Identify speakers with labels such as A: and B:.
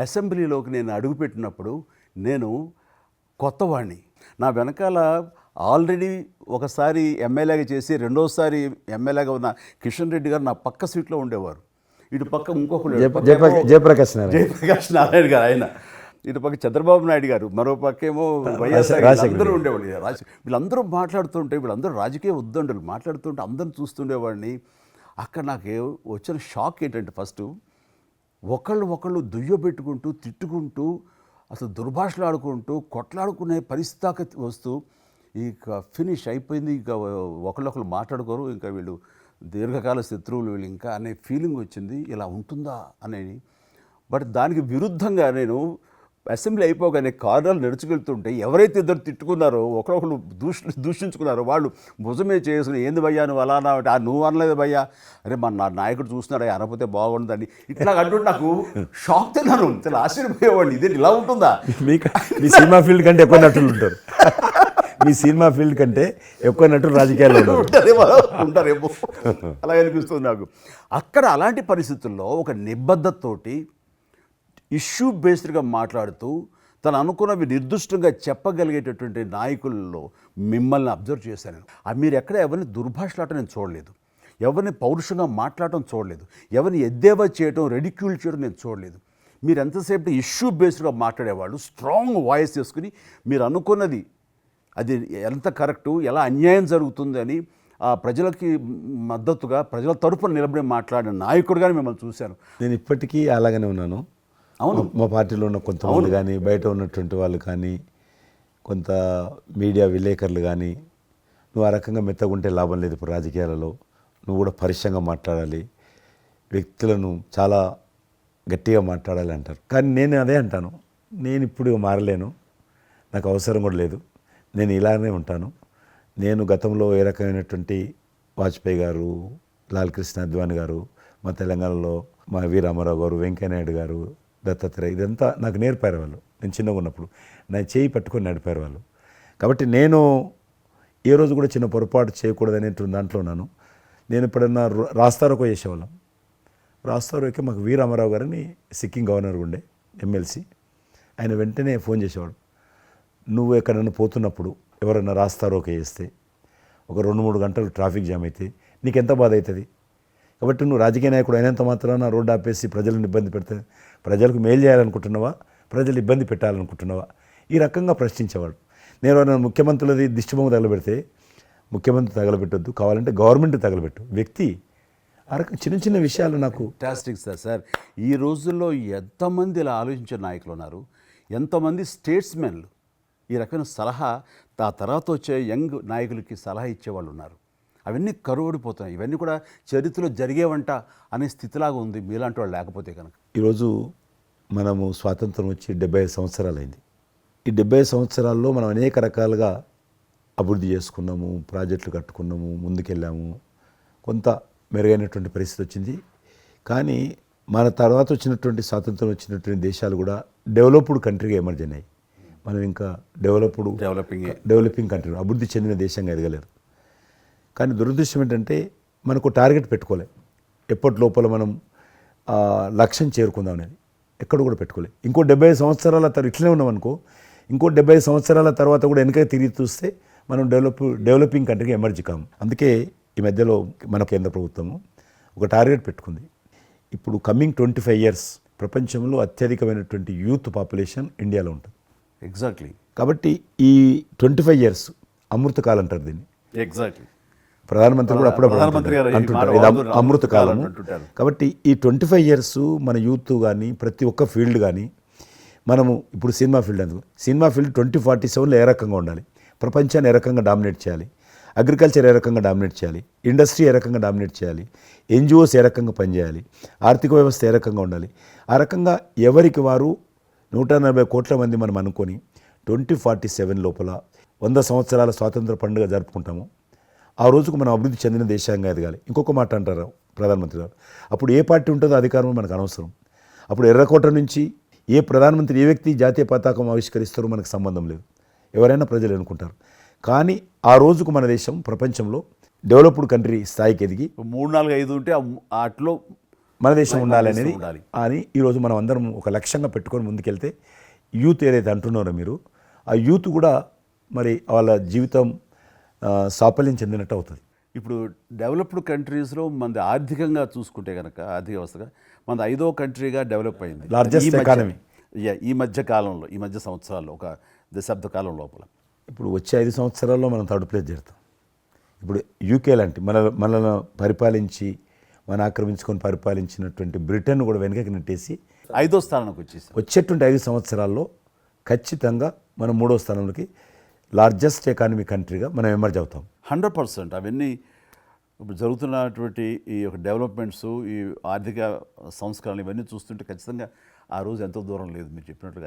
A: అసెంబ్లీలోకి నేను అడుగుపెట్టినప్పుడు నేను కొత్తవాడిని నా వెనకాల ఆల్రెడీ ఒకసారి ఎమ్మెల్యేగా చేసి రెండోసారి ఎమ్మెల్యేగా ఉన్న కిషన్ రెడ్డి గారు నా పక్క సీట్లో ఉండేవారు. ఇటు పక్క ఇంకొకరు
B: జయప్ర- జయప్ర- జయప్రకాష్ నారాయణ
A: జయప్రకాష్ నారాయణ గారు ఆయన. ఇటు పక్క చంద్రబాబు నాయుడు గారు మరో పక్క ఏమో వైఎస్ఆర్ అందరూ ఉండేవాళ్ళు. రాజ వీళ్ళందరూ మాట్లాడుతుంటే వీళ్ళందరూ రాజకీయ ఉద్దండులు మాట్లాడుతుంటే అందరిని చూస్తుండేవాడిని. అక్కడ నాకు వచ్చిన షాక్ ఏంటంటే ఫస్ట్ ఒకళ్ళు ఒకళ్ళు దుయ్యబెట్టుకుంటూ తిట్టుకుంటూ అసలు దుర్భాషలు ఆడుకుంటూ కొట్లాడుకునే పరిస్థితి వస్తూ ఇక ఫినిష్ అయిపోయింది. ఇక ఒకళ్ళొకళ్ళు మాట్లాడుకోరు. ఇంకా వీళ్ళు దీర్ఘకాల శత్రువులు వీళ్ళు ఇంకా అనే ఫీలింగ్ వచ్చింది. ఇలా ఉంటుందా అనేది. బట్ దానికి విరుద్ధంగా నేను అసెంబ్లీ అయిపోగానే కారులో నడుచుకెళ్తుంటే ఎవరైతే ఇద్దరు తిట్టుకున్నారో ఒకరొకరు దూష దూషించుకున్నారో వాళ్ళు భుజమే చేసుకుని ఏంది భయ్యా నువ్వు అలా అన్నావు? అంటే, "ఆ, నువ్వు అనలేదు భయ్యా. అరే మన నా నాయకుడు చూస్తున్నాడు అనకపోతే బాగుండదని ఇట్లా అంటుంటే నాకు షాక్ తిన్నాను చాలా ఆశ్చర్యపోయేవాడిని ఇదే ఇలా ఉంటుందా?
B: మీకు మీ సినిమా ఫీల్డ్ కంటే ఎక్కువ నటులు ఉంటారు. మీ సినిమా ఫీల్డ్ కంటే ఎక్కువ నటులు రాజకీయాల్లో
A: ఉంటారేమో ఉంటారేమో. అలా అనిపిస్తుంది నాకు. అక్కడ అలాంటి పరిస్థితుల్లో ఒక నిబద్ధతతోటి ఇష్యూ బేస్డ్గా మాట్లాడుతూ తను అనుకున్నవి నిర్దిష్టంగా చెప్పగలిగేటటువంటి నాయకుల్లో మిమ్మల్ని అబ్జర్వ్ చేశాను ఆ మీరు ఎక్కడ ఎవరిని దుర్భాషలాటం నేను చూడలేదు. ఎవరిని పౌరుషంగా మాట్లాడటం చూడలేదు. ఎవరిని ఎద్దేవా చేయటం రెడిక్యూల్ చేయడం నేను చూడలేదు. మీరు ఎంతసేపు ఇష్యూ బేస్డ్గా మాట్లాడేవాళ్ళు స్ట్రాంగ్ వాయిస్ చేసుకుని మీరు అనుకున్నది అది ఎంత కరెక్టు ఎలా అన్యాయం జరుగుతుంది అని ఆ ప్రజలకి మద్దతుగా ప్రజల తరపున నిలబడి మాట్లాడిన నాయకుడుగానే మిమ్మల్ని చూశాను.
B: నేను ఇప్పటికీ అలాగనే ఉన్నాను.
A: అవును.
B: మా- పార్టీలో ఉన్న కొంతమంది కానీ బయట ఉన్నటువంటి వాళ్ళు కానీ కొంత మీడియా విలేకరులు కానీ నువ్వు ఆ రకంగా మెత్తగుంటే లాభం లేదు ఇప్పుడు రాజకీయాలలో. నువ్వు కూడా పరిశ్యంగా మాట్లాడాలి. వ్యక్తులను చాలా గట్టిగా మాట్లాడాలి అంటారు. కానీ నేను అదే అంటాను. నేను ఇప్పుడు మారలేను. నాకు అవసరం కూడా లేదు. నేను ఇలానే ఉంటాను. నేను గతంలో ఏ రకమైనటువంటి వాజ్పేయి గారు లాల్ కృష్ణ అద్వాని గారు మా తెలంగాణలో మా వి రామారావు గారు వెంకయ్యనాయుడు గారు దత్తాత్రేయ ఇదంతా నాకు నేర్పారు వాళ్ళు. నేను చిన్నగా ఉన్నప్పుడు నా చేయి పట్టుకొని నడిపారు వాళ్ళు. కాబట్టి నేను ఏ రోజు కూడా చిన్న పొరపాటు చేయకూడదు అనేటువంటి దాంట్లో ఉన్నాను. నేను ఎప్పుడన్నా రాస్తారోకో చేసేవాళ్ళం. రాస్తారోకే మాకు వి రామారావు గారని సిక్కిం గవర్నర్ ఉండే ఎమ్మెల్సీ. ఆయన వెంటనే ఫోన్ చేసేవాడు. నువ్వు ఎక్కడన్నా పోతున్నప్పుడు ఎవరన్నా రాస్తారోకే చేస్తే ఒక రెండు మూడు గంటలు ట్రాఫిక్ జామ్ అయితే నీకు ఎంత బాధ అవుతుంది? కాబట్టి నువ్వు రాజకీయ నాయకుడు అయినంత మాత్రాన రోడ్డు ఆపేసి ప్రజలను ఇబ్బంది పెడితే ప్రజలకు మేలు చేయాలనుకుంటున్నావా? ప్రజలు ఇబ్బంది పెట్టాలనుకుంటున్నావా? ఈ రకంగా ప్రశ్నించేవాడు నేను ముఖ్యమంత్రులది దిష్టిబొమ్మ తగలబెడితే ముఖ్యమంత్రి తగలబెట్టొద్దు. కావాలంటే గవర్నమెంట్ తగలబెట్టు. వ్యక్తి ఆ రకం చిన్న చిన్న విషయాలు నాకు
A: ఫ్యాంటాస్టిక్ సార్ సార్ ఈ రోజుల్లో ఎంతమంది ఇలా ఆలోచించే నాయకులు ఉన్నారు? ఎంతమంది స్టేట్స్మెన్లు ఈ రకమైన సలహా ఆ తర్వాత వచ్చే యంగ్ నాయకులకి సలహా ఇచ్చేవాళ్ళు ఉన్నారు. అవన్నీ కరువడిపోతున్నాయి ఇవన్నీ కూడా చరిత్రలో జరిగేవంట అనే స్థితిలాగా ఉంది మీలాంటి వాళ్ళు లేకపోతే కనుక.
B: ఈరోజు మనము స్వాతంత్రం వచ్చి డెబ్బై ఐదు సంవత్సరాలైంది. ఈ డెబ్బై ఐదు సంవత్సరాల్లో మనం అనేక రకాలుగా అభివృద్ధి చేసుకున్నాము ప్రాజెక్టులు కట్టుకున్నాము ముందుకెళ్ళాము. కొంత మెరుగైనటువంటి పరిస్థితి వచ్చింది. కానీ మన తర్వాత వచ్చినటువంటి స్వాతంత్రం వచ్చినటువంటి దేశాలు కూడా డెవలప్డ్ కంట్రీగా ఎమర్జ్ అయినాయి. మనం ఇంకా డెవలప్డ్
A: డెవలపింగ్
B: డెవలపింగ్ కంట్రీ అభివృద్ధి చెందిన దేశంగా ఎదగలేరు. కానీ దురదృష్టం ఏంటంటే మనకు టార్గెట్ పెట్టుకోలే. ఎప్పటి లోపల మనం లక్ష్యం చేరుకుందాం అనేది. ఎక్కడ కూడా పెట్టుకోలే. ఇంకో డెబ్బై ఐదు సంవత్సరాల తర్వాత ఇట్లనే ఉన్నాం అనుకో ఇంకో డెబ్బై ఐదు సంవత్సరాల తర్వాత కూడా వెనక తిరిగి చూస్తే మనం డెవలప్ డెవలపింగ్ కంట్రీగా ఎమర్జీ కాము అందుకే ఈ మధ్యలో మన కేంద్ర ప్రభుత్వము ఒక టార్గెట్ పెట్టుకుంది. ఇప్పుడు కమింగ్ ట్వంటీ ఫైవ్ ఇయర్స్ ప్రపంచంలో అత్యధికమైనటువంటి యూత్ పాపులేషన్ ఇండియాలో ఉంటుంది.
A: ఎగ్జాక్ట్లీ
B: కాబట్టి ఈ ట్వంటీ ఫైవ్ ఇయర్స్ అమృతకాలం అంటారు దీన్ని.
A: ఎగ్జాక్ట్లీ
B: ప్రధానమంత్రి కూడా అప్పుడప్పుడు అంటుంటారు ఇది అమృత కాలం. కాబట్టి ఈ ట్వంటీ ఫైవ్ ఇయర్స్ మన యూత్ కానీ ప్రతి ఒక్క ఫీల్డ్ కానీ మనము ఇప్పుడు సినిమా ఫీల్డ్ అందుకు. సినిమా ఫీల్డ్ ట్వంటీ ఫార్టీ సెవెన్లో ఏ రకంగా ఉండాలి? ప్రపంచాన్ని ఏ రకంగా డామినేట్ చేయాలి? అగ్రికల్చర్ ఏ రకంగా డామినేట్ చేయాలి? ఇండస్ట్రీ ఏ రకంగా డామినేట్ చేయాలి? ఎన్జిఓస్ ఏ రకంగా పనిచేయాలి? ఆర్థిక వ్యవస్థ ఏ రకంగా ఉండాలి? ఆ రకంగా ఎవరికి వారు నూట నలభై కోట్ల మంది మనం అనుకొని ట్వంటీ ఫార్టీ సెవెన్ లోపల వంద సంవత్సరాల స్వాతంత్ర పండుగ జరుపుకుంటాము. ఆ రోజుకు మనం అభివృద్ధి చెందిన దేశంగా ఎదగాలి. ఇంకొక మాట అంటారు ప్రధానమంత్రి గారు. అప్పుడు ఏ పార్టీ ఉంటుందో అధికారం మనకు అనవసరం. అప్పుడు ఎర్రకోట నుంచి ఏ ప్రధానమంత్రి ఏ వ్యక్తి జాతీయ పతాకం ఆవిష్కరిస్తారో మనకు సంబంధం లేదు. ఎవరైనా ప్రజలు అనుకుంటారు. కానీ ఆ రోజుకు మన దేశం ప్రపంచంలో డెవలప్డ్ కంట్రీ స్థాయికి ఎదిగి
A: మూడు నాలుగు ఐదు ఉంటే వాటిలో
B: మన దేశం ఉండాలనేది
A: ఉండాలి.
B: అని ఈరోజు మనం అందరం ఒక లక్ష్యంగా పెట్టుకొని ముందుకెళ్తే యూత్ ఏదైతే అంటున్నారో మీరు ఆ యూత్ కూడా మరి వాళ్ళ జీవితం సాఫల్యం చెందినట్టు అవుతుంది.
A: ఇప్పుడు డెవలప్డ్ కంట్రీస్లో మనది ఆర్థికంగా చూసుకుంటే కనుక ఆర్థిక వ్యవస్థగా మనది ఐదో కంట్రీగా డెవలప్ అయింది.
B: Economy.
A: Yeah, ఈ మధ్య కాలంలో ఈ మధ్య సంవత్సరాల్లో ఒక దశాబ్ద కాలం లోపల.
B: ఇప్పుడు వచ్చే ఐదు సంవత్సరాల్లో మనం థర్డ్ ప్లేస్ చేరుతాం. ఇప్పుడు యూకే లాంటి మన మనల్ని పరిపాలించి మన ఆక్రమించుకొని పరిపాలించినటువంటి బ్రిటన్ కూడా వెనకకి నెట్టేసి
A: ఐదో స్థానానికి వచ్చేసాం.
B: వచ్చేటువంటి ఐదు సంవత్సరాల్లో ఖచ్చితంగా మనం మూడో స్థానంలోకి లార్జెస్ట్ ఎకానమీ కంట్రీగా మనం ఎమర్జ్ అవుతాం.
A: హండ్రెడ్ పర్సెంట్ అవన్నీ ఇప్పుడు జరుగుతున్నటువంటి ఈ యొక్క డెవలప్మెంట్స్ ఈ ఆర్థిక సంస్కరణలు ఇవన్నీ చూస్తుంటే ఖచ్చితంగా ఆ రోజు ఎంతో దూరం లేదు మీరు చెప్పినట్లుగా.